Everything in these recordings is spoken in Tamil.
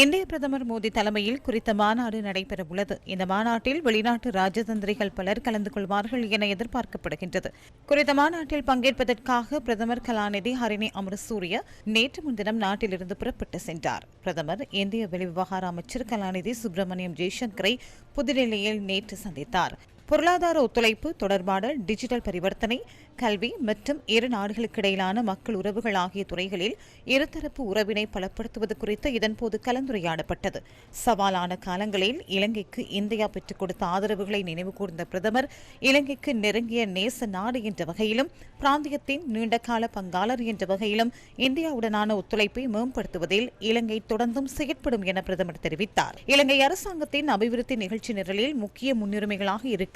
இந்திய பிரதமர் மோடி தலைமையில் குறித்த மாநாடு நடைபெறவுள்ளது. இந்த மாநாட்டில் வெளிநாட்டு ராஜதந்திரிகள் பலர் கலந்து கொள்வார்கள் என எதிர்பார்க்கப்படுகின்றது. குறித்த மாநாட்டில் பங்கேற்பதற்காக பிரதமர் கலாநிதி ஹரிணி அமரசூரிய நேற்று முன்தினம் நாட்டிலிருந்து புறப்பட்டு சென்றார். பிரதமர் இந்திய வெளிவிவகார அமைச்சர் கலாநிதி சுப்பிரமணியம் ஜெய்சங்கரை புதுடெல்லியில் நேற்று சந்தித்தார். பொருளாதார ஒத்துழைப்பு தொடர்பான டிஜிட்டல் பரிவர்த்தனை கல்வி மற்றும் இரு நாடுகளுக்கிடையிலான மக்கள் உறவுகள் ஆகிய துறைகளில் இருதரப்பு உறவினை பலப்படுத்துவது குறித்து இதன்போது கலந்துரையாடப்பட்டது. சவாலான காலங்களில் இலங்கைக்கு இந்தியா பெற்றுக் கொடுத்த ஆதரவுகளை நினைவுகூர்ந்த பிரதமர் இலங்கைக்கு நெருங்கிய நேச நாடு என்ற வகையிலும் பிராந்தியத்தின் நீண்டகால பங்காளர் என்ற வகையிலும் இந்தியாவுடனான ஒத்துழைப்பை மேம்படுத்துவதில் இலங்கை தொடர்ந்தும் செயற்படும் என பிரதமர் தெரிவித்தார். இலங்கை அரசாங்கத்தின் அபிவிருத்தி நிகழ்ச்சி நிரலில் முக்கிய முன்னுரிமைகளாக இருக்கும்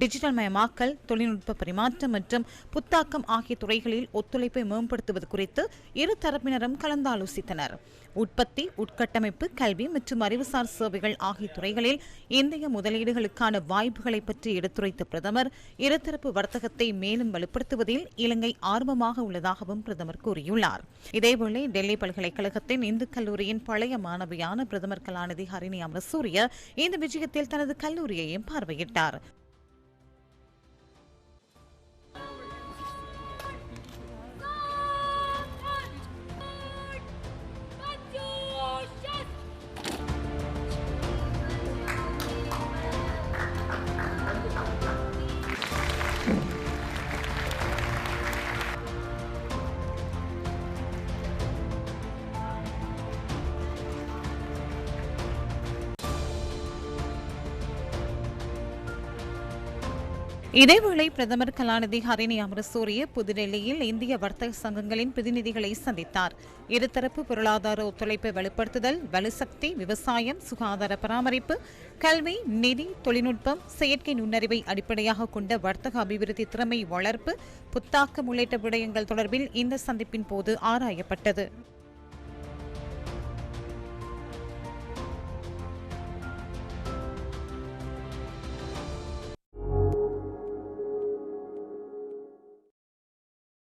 டிஜிட்டல் மயமாக்கல் தொழில்நுட்ப பரிமாற்றம் மற்றும் புத்தாக்கம் ஆகிய துறைகளில் ஒத்துழைப்பை மேம்படுத்துவது குறித்து இரு தரப்பினரும் கலந்தாலோசித்தனர். உற்பத்தி உட்கட்டமைப்பு கல்வி மற்றும் அறிவுசார் சேவைகள் ஆகிய துறைகளில் இந்திய முதலீடுகளுக்கான வாய்ப்புகளை பற்றி எடுத்துரைத்த பிரதமர் இருதரப்பு வர்த்தகத்தை மேலும் வலுப்படுத்துவதில் இலங்கை ஆர்வமாக உள்ளதாகவும் பிரதமர் கூறியுள்ளார். இதேவேளை டெல்லி பல்கலைக்கழகத்தின் இந்து கல்லூரியின் பழைய மாணவியான பிரதமர் கலாநிதி ஹரிணி அமரசூரிய இந்த விஜயத்தில் தனது கல்லூரியையும் பார்வையிட்டார். இதேவேளை பிரதமர் கலாநிதி ஹரிணி அமரசூரிய புதுடெல்லியில் இந்திய வர்த்தக சங்கங்களின் பிரதிநிதிகளை சந்தித்தார். இருதரப்பு பொருளாதார ஒத்துழைப்பை வலுப்படுத்துதல் வலுசக்தி விவசாயம் சுகாதார பராமரிப்பு கல்வி நிதி தொழில்நுட்பம் செயற்கை நுண்ணறிவை அடிப்படையாக கொண்ட வர்த்தக அபிவிருத்தி திறமை வளர்ப்பு புத்தாக்கம் உள்ளிட்ட விடயங்கள் தொடர்பில் இந்த சந்திப்பின் போது ஆராயப்பட்டது.